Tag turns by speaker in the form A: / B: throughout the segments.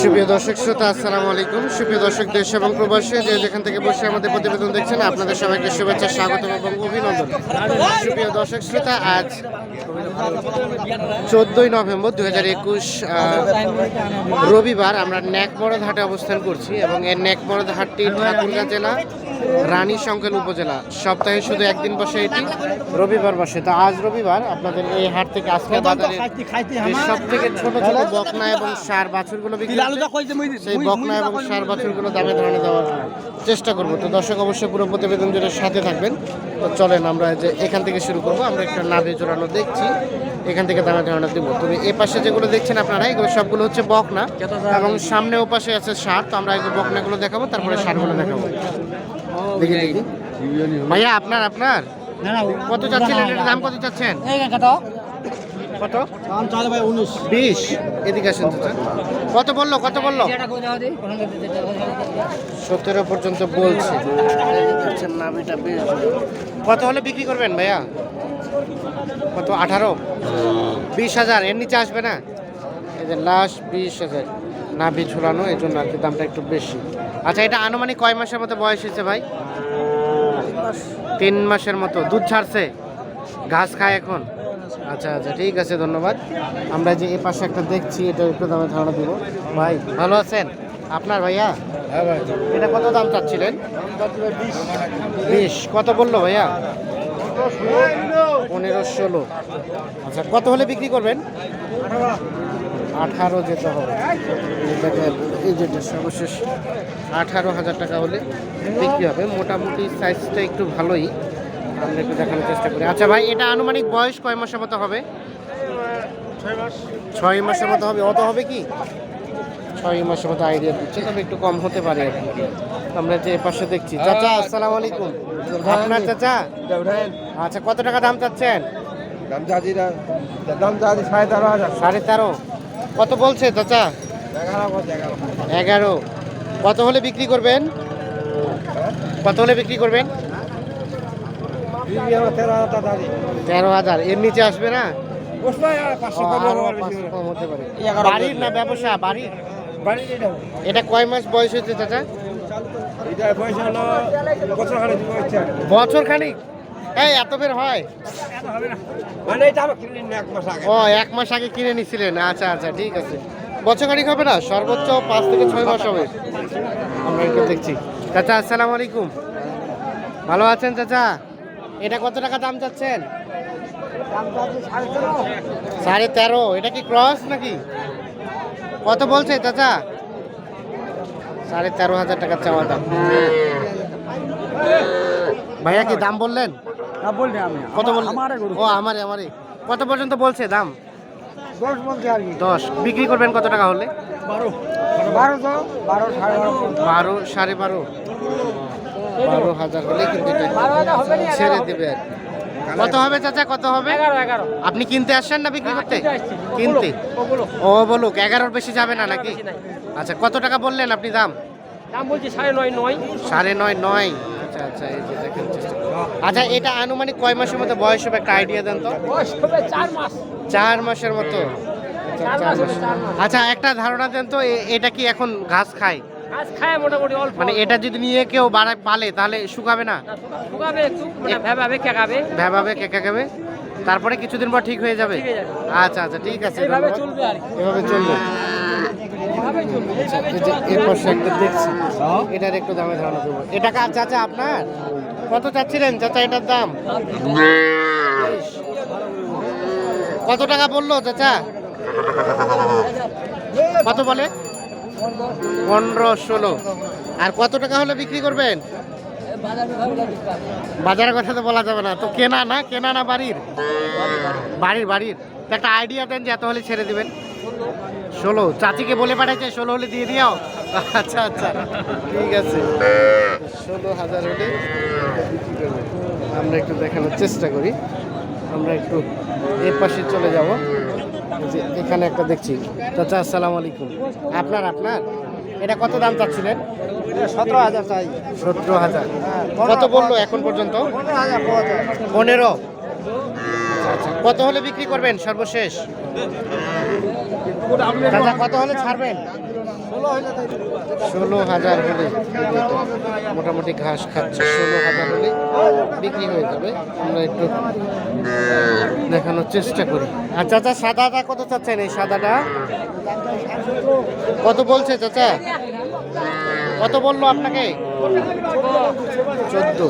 A: সুপ্রিয় দর্শক শ্রোতা আসসালামু আলাইকুম। সুপ্রিয় দর্শক দেশ এবং প্রবাসী যে যেখান থেকে বসে আমাদের প্রতিবেদন দেখছেন আপনাদের সবাইকে শুভেচ্ছা স্বাগত এবং অভিনন্দন। সুপ্রিয় দর্শক শ্রোতা আজ চোদ্দই নভেম্বর দু হাজার একুশ রবিবার আমরা ন্যাকমরদ হাটে অবস্থান করছি এবং এই ন্যাকমরদ হাটটি ঠাকুরগাঁ জেলা রানী সংকেল উপজেলা। সপ্তাহে শুধু একদিন বসে এটি রবিবার বসে। তো আজ রবিবার আপনাদের এই হাট থেকে আজকে বাজারে সব থেকে ছোট ছোট বকনা এবং সার বাছুরগুলো বিক্রি সেই বকনা এবং সার বাছুরগুলো দামে ধারণা দেওয়ার চেষ্টা করব। তো দর্শক অবশ্যই পুরো প্রতিবেদন জুড়ে সাথে থাকবেন। তো চলেন আমরা যে এখান থেকে শুরু করব। আমরা একটা নাভি জোড়ানো দেখছি। এখান থেকে দামে ধারণা দিব। তবে এ পাশে যেগুলো দেখছেন আপনারা এগুলো সবগুলো হচ্ছে বকনা এবং সামনে ও পাশে আছে সার। তো আমরা এগুলো বকনাগুলো দেখাবো তারপরে সারগুলো দেখাবো। দেখি দেখি। ভাইয়া আপনার আপনার? কত চাচ্ছিলেন এটার দাম কত চাচ্ছেন? কত? বিশ। এদিকে আসেন কত বলল? কত বলল? সতেরো পর্যন্ত বলছে। নাভিটা কত হলে বিক্রি করবেন ভাইয়া? কত? আঠারো? বিশ হাজার। এর নিচে আসবে না? এই যে লাস্ট বিশ হাজার। নাভি ঝুলানো এই জন্য আর কি দামটা একটু বেশি। আচ্ছা এটা আনুমানিক কয় মাসের মতো বয়স হয়েছে ভাই? তিন মাসের মতো। দুধ ছাড়ছে? ঘাস খায় এখন? আচ্ছা আচ্ছা ঠিক আছে ধন্যবাদ। আমরা যে এ পাশে একটা দেখছি এটা একটু দামে ধারণা দিব। ভাই ভালো আছেন? আপনার ভাইয়া? হ্যাঁ এটা কত দাম চাচ্ছিলেন? বিশ। কত বলল ভাইয়া? পনেরো ষোলো। আচ্ছা কত হলে বিক্রি করবেন? আঠারো যেতে হবে। এই যেটা সর্বশেষ আঠারো হাজার টাকা হলে বিক্রি হবে। মোটামুটি সাইজটা একটু ভালোই। আমরা একটু দেখানোর চেষ্টা করি। আচ্ছা ভাই এটা আনুমানিক বয়স কয় মাসের মতো হবে? ছয় মাসের মতো হবে। অত হবে কি? ছয় মাসের মতো আইডিয়া দিচ্ছে তবে একটু কম হতে পারে আর কি। আমরা যে পাশে দেখছি। চাচা আসসালামু আলাইকুম। আপনার চাচা? আচ্ছা কত টাকা দাম চাচ্ছেন?
B: দাম চাচ্ছি দাম চাচ্ছি সাড়ে তেরো হাজার।
A: সাড়ে তেরো? কত বলছে চাচা?
B: এগারো
A: কত হলে বিক্রি করবেন? কত হলে বিক্রি করবেন?
B: তেরো হাজার
A: এর নিচে আসবে না? বাড়ির না ব্যবসা? বাড়ির?
B: বাড়ি এটা।
A: এটা কয় মাস বয়স হয়েছে চাচা?
B: এটা বয়স হলো বছর
A: খানিক এই এত বের হয়।
B: মানে এক মাস আগে।
A: ও এক মাস আগে কিনে নিছিলেন। আচ্ছা আচ্ছা ঠিক আছে। বছর খানিক হবে না? সর্বোচ্চ পাঁচ থেকে ছয় মাস হবে। আমরা দেখছি। চাচা আসসালামু আলাইকুম। ভালো আছেন চাচা? এটা কত টাকা দাম চাচ্ছেন? সাড়ে তেরো। এটা কি ক্রস নাকি? কত বলছে চাচা? সাড়ে তেরো হাজার টাকা চাওয়া দাম। ভাইয়া কি দাম বললেন? কত বললেন?
B: আমারে
A: ও আমারে আমারে। কত পর্যন্ত বলছে দাম?
B: দশ
A: বিক্রি করবেন কত টাকা হলে?
B: বারো। বারো সাড়ে বারো।
A: বারো সাড়ে বারো। বারো হাজার হলে কিন্তু ছেড়ে দেবে আর কি। কত হবে চাচা কত হবে? আপনি কিনতে আসছেন না বিক্রি করতে? কিনতে ও বলুক এগারোর বেশি যাবে না নাকি? আচ্ছা কত টাকা বললেন আপনি দাম?
C: দাম বলছি সাড়ে নয় নয়।
A: সাড়ে নয় নয়। আচ্ছা আচ্ছা এই যে দেখেন আচ্ছা এটা আনুমানিক কয় মাসের মধ্যে বয়স হবে? একটা আইডিয়া দেন তো।
C: চার মাস।
A: চার মাসের মতো। আচ্ছা, একটা ধারণা দেন তো এটা কি এখন ঘাস খায়?
C: আজ খায় মোটামুটি অল্প
A: মানে এটা যদি নিয়ে কেউ বাড়ায় পালে তাহলে শুকাবে না?
C: না, শুকা- শুকাবে একটু মানে ভেবাবে কেকাবে।
A: ভেবাবে কেকা খাবে তারপরে কিছুদিন পর ঠিক হয়ে যাবে?
C: হয়ে।
A: আচ্ছা আচ্ছা ঠিক আছে
C: এইভাবে
A: ধন্যবাদ।
C: চলবে আর
A: এভাবে চলবে। একটা দেখছি। এটার একটু দামে ধারণা এটা কার চাচা আপনার? কত চাচ্ছিলেন চাচা এটার দাম? কত টাকা বলল চাচা? কত বলে? পনেরো ষোলো। আর কত টাকা হলে বিক্রি করবেন? বাজারের কথা তো বলা যাবে না। তো কেনা না? কেনা না বাড়ির? বাড়ির বাড়ির। একটা আইডিয়া দেন যে এত হলে ছেড়ে দিবেন। ষোলো। চাচিকে বলে পাঠাইছে, ষোলো হলে দিয়ে দিও আচ্ছা আচ্ছা। ঠিক আছে। ষোলো হাজার হলে আমরা একটু দেখানোর চেষ্টা করি। আমরা একটু এর পাশে চলে যাব। এখানে একটা দেখছি। চাচা আসসালামু আলাইকুম। আপনার আপনার? এটা কত দাম চাচ্ছিলেন?
B: সতেরো হাজার চাই।
A: সতেরো হাজার। কত বলল এখন পর্যন্ত?
B: পনেরো
A: কত হলে বিক্রি করবেন সর্বশেষ? কত হলে ছাড়বেন? ষোলো হাজার হলে মোটামুটি ঘাস খাচ্ছে। ষোলো হাজার হলে বিক্রি হয়ে যাবে। আমরা একটু দেখানোর চেষ্টা করি। আর চাচা, সাদাটা কত চাচ্ছেন এই সাদাটা? কত বলছে চাচা? কত বলল আপনাকে? চোদ্দ।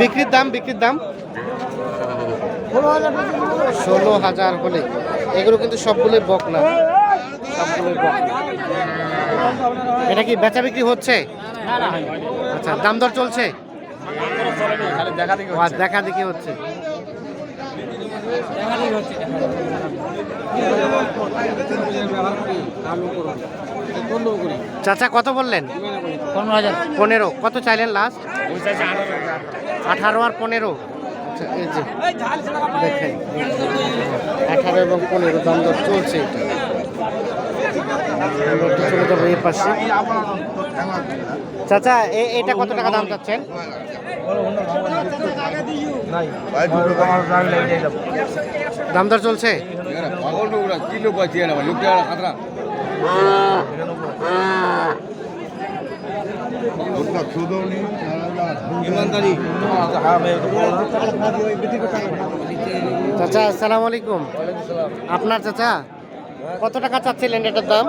A: বিক্রির দাম বিক্রির দাম? ষোলো হাজার হলে। এগুলো কিন্তু সবগুলোই বক না। এটা কি বেচা বিক্রি হচ্ছে? আচ্ছা দাম দর চলছে? দেখা দেখি হচ্ছে। চাচা, কত বললেন?
C: পনেরো। হাজার
A: পনেরো কত চাইলেন লাস্ট আঠারো আর পনেরো। আচ্ছা দেখেন। আঠারো এবং পনেরো, দাম দর চলছে এটা। আমরা একটু চাচা এটা কত টাকা দাম চাচ্ছেন? দাম দর চলছে? চাচা, আসসালামু আলাইকুম। আপনার চাচা? কত টাকা চাচ্ছিলেন এটার দাম?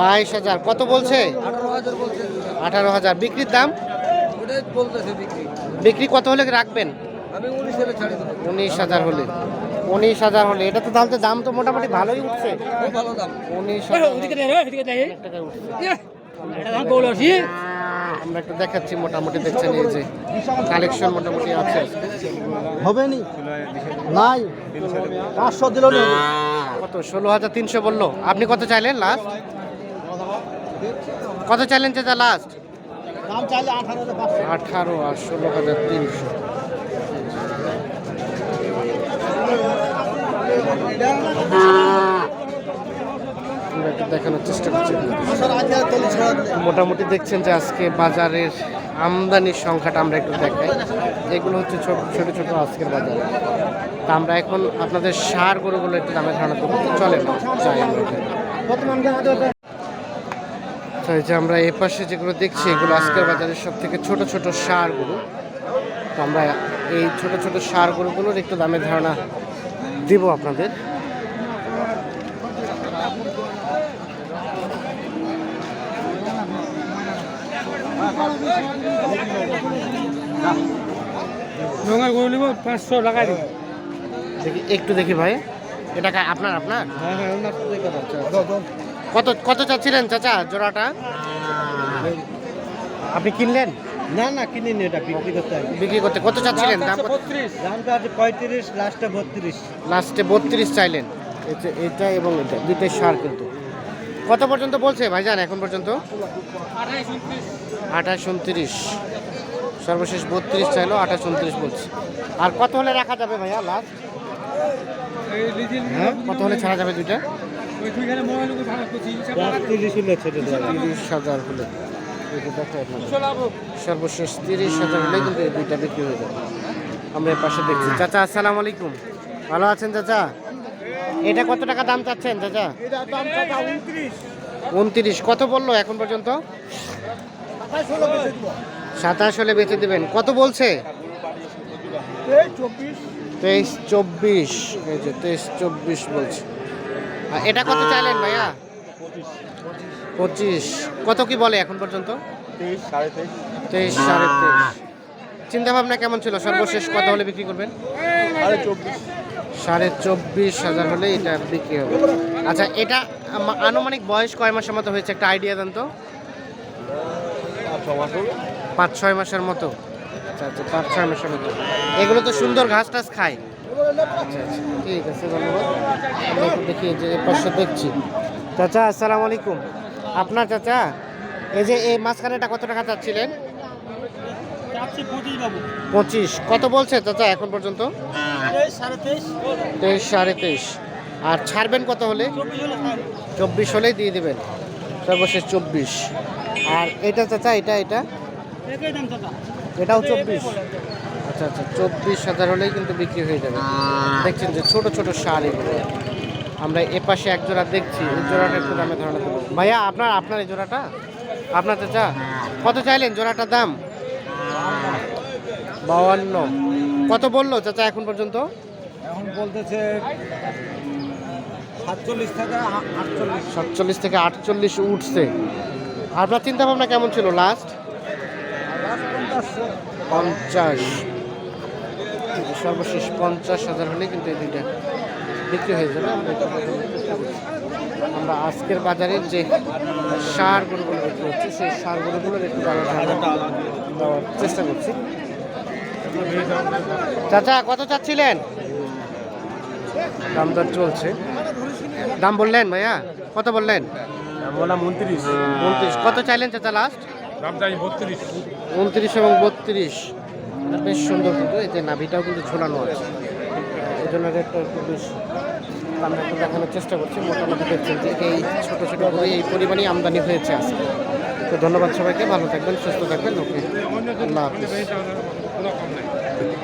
C: বাইশ হাজার
A: কত বলছে?
C: আঠারো হাজার
A: বিক্রির দাম?
C: বিক্রি।
A: বিক্রি কত হলে রাখবেন?
C: উনিশ হাজার
A: হলে। উনিশ হাজার হলে। এটা তো তাহলে তো দাম তো মোটামুটি ভালোই উঠছে।
C: খুব ভালো দাম।
A: উনিশ হাজার উঠছে। আমরা একটু দেখাচ্ছি মোটামুটি দেখছেন এই যে কালেকশন মোটামুটি আছে।
D: হবে নি নাই। পাঁচশো দিল নি।
A: কত? ষোলো হাজার তিনশো বলল। আপনি কত চাইলেন লাস্ট কত চাইলেন চাচা লাস্ট
D: দাম চাইলে আঠারো
A: আর ষোলো হাজার তিনশো। আমরা একটু দেখানোর চেষ্টা করছি। মোটামুটি দেখছেন যে আজকে বাজারের আমদানির সংখ্যাটা আমরা একটু দেখাই। এগুলো হচ্ছে ছোট ছোট ছোট আজকের বাজার। তা আমরা এখন আপনাদের সার গরুগুলো একটু দামে ধারণা করব। চলে। এই যে আমরা এ পাশে যেগুলো দেখছি, এগুলো আজকের বাজারের সব থেকে ছোট ছোট সার গরু। তো আমরা এই ছোট ছোট সার গরুগুলোর একটু দামের ধারণা দিব আপনাদের।
C: করে নেব পাঁচশো টাকা দিব।
A: দেখি একটু দেখি ভাই। এটা আপনার আপনার?
D: হ্যাঁ,
A: কত কত চাচ্ছিলেন চাচা জোড়াটা? আপনি কিনলেন?
D: না না কিনিনি এটা বিক্রি করতে
A: বিক্রি করতে কত চাচ্ছিলেন? দাম?
D: দামটা আছে পঁয়ত্রিশ লাস্টে বত্রিশ।
A: লাস্টে বত্রিশ চাইলেন। এটা এটা এবং এটা দুইটাই সার কিন্তু। কত পর্যন্ত বলছে ভাইজান এখন পর্যন্ত? আঠাশ উনত্রিশ। সর্বশেষ বত্রিশ চাইলো আঠাশ উনত্রিশ বলছে। আর কত হলে রাখা যাবে ভাইয়া লাস্ট হ্যাঁ কত হলে ছাড়া যাবে দুইটা?
D: তিরিশ
A: হাজার হলে। সর্বশেষ তিরিশ হাজার হলে কিন্তু এই দুইটা বিক্রি হয়ে যাবে। আমরা পাশে দেখছি। চাচা আসসালামু আলাইকুম। ভালো আছেন চাচা? এটা কত টাকা দাম চাচ্ছেন চাচা? উনত্রিশ। কত বলল এখন পর্যন্ত? সাতাশ হলে বেচে দেবেন। কত বলছে? তেইশ চব্বিশ। এই যে তেইশ চব্বিশ বলছে। আর এটা কত চাইলেন ভাইয়া? পঁচিশ। কত কি বলে এখন পর্যন্ত? তেইশ সাড়ে তেইশ। চিন্তা ভাবনা কেমন ছিল? সর্বশেষ কত হলে বিক্রি করবেন? সাড়ে চব্বিশ হাজার হলে এটা বিক্রি হবে। আচ্ছা এটা আনুমানিক বয়স কয় মাসের মতো হয়েছে? একটা আইডিয়া দেন তো। পাঁচ ছয় মাসের মতো। আচ্ছা আচ্ছা পাঁচ ছয় মাসের মতো। এগুলো তো সুন্দর ঘাস টাস খায়। আচ্ছা আচ্ছা ঠিক আছে, ধন্যবাদ। আমরা দেখি যে পাশে দেখছি। চাচা, আসসালামু আলাইকুম। আপনার চাচা, এই যে এই মাঝখানেটা কত টাকা চাচ্ছিলেন? পঁচিশ কত বলছে চাচা এখন পর্যন্ত? তেইশ সাড়ে তেইশ। আর ছাড়বেন কত হলে? চব্বিশ হলেই দিয়ে দেবেন। সর্বশেষ চব্বিশ। আর এটা চাচা এটা এটা? এটাও চব্বিশ। আচ্ছা আচ্ছা চব্বিশ হাজার হলেই কিন্তু বিক্রি হয়ে যাবে। দেখছেন যে ছোট ছোট সার এগুলো। আমরা এ পাশে এক জোড়া দেখছি এই জোড়াটা একটু দামে ধারণা দেবো ভাইয়া আপনার আপনার এই জোড়াটা? আপনার চাচা? কত চাইলেন জোড়াটার দাম? বাউান্ন। কত বলল চাচা এখন পর্যন্ত?
B: এখন বলতেছে সাতচল্লিশ থেকে আটচল্লিশ।
A: সাতচল্লিশ থেকে আটচল্লিশ উঠছে। আপনার চিন্তা ভাবনা কেমন ছিল লাস্ট পঞ্চাশ। সর্বশেষ পঞ্চাশ হাজার হলে কিন্তু এই দুইটা বিক্রি হয়ে যাবে। আমরা আজকের বাজারের যে সার গরুগুলো বিক্রি হচ্ছে সেই সার গরুগুলোর একটু দেওয়ার চেষ্টা করছি। চাচা কত চাচ্ছিলেন? দাম দর চলছে। দাম বললেন ভাইয়া? কত বললেন?
B: বললাম উনত্রিশ।
A: উনত্রিশ। কত চাইলেন চাচা লাস্ট
B: দাম চাই বত্রিশ।
A: উনত্রিশ এবং বত্রিশ। বেশ সুন্দর কিন্তু এই যে নাভিটাও কিন্তু ঝোলানো আছে। এই জন্য রেটটা একটু বেশ আমরা একটু দেখানোর চেষ্টা করছি। মোটামুটি দেখছেন যে এই ছোটো ছোটো করে এই পরিমাণই আমদানি হয়েছে আজকে। তো ধন্যবাদ সবাইকে ভালো থাকবেন সুস্থ থাকবেন ওকে। আল্লাহ হাফিজ।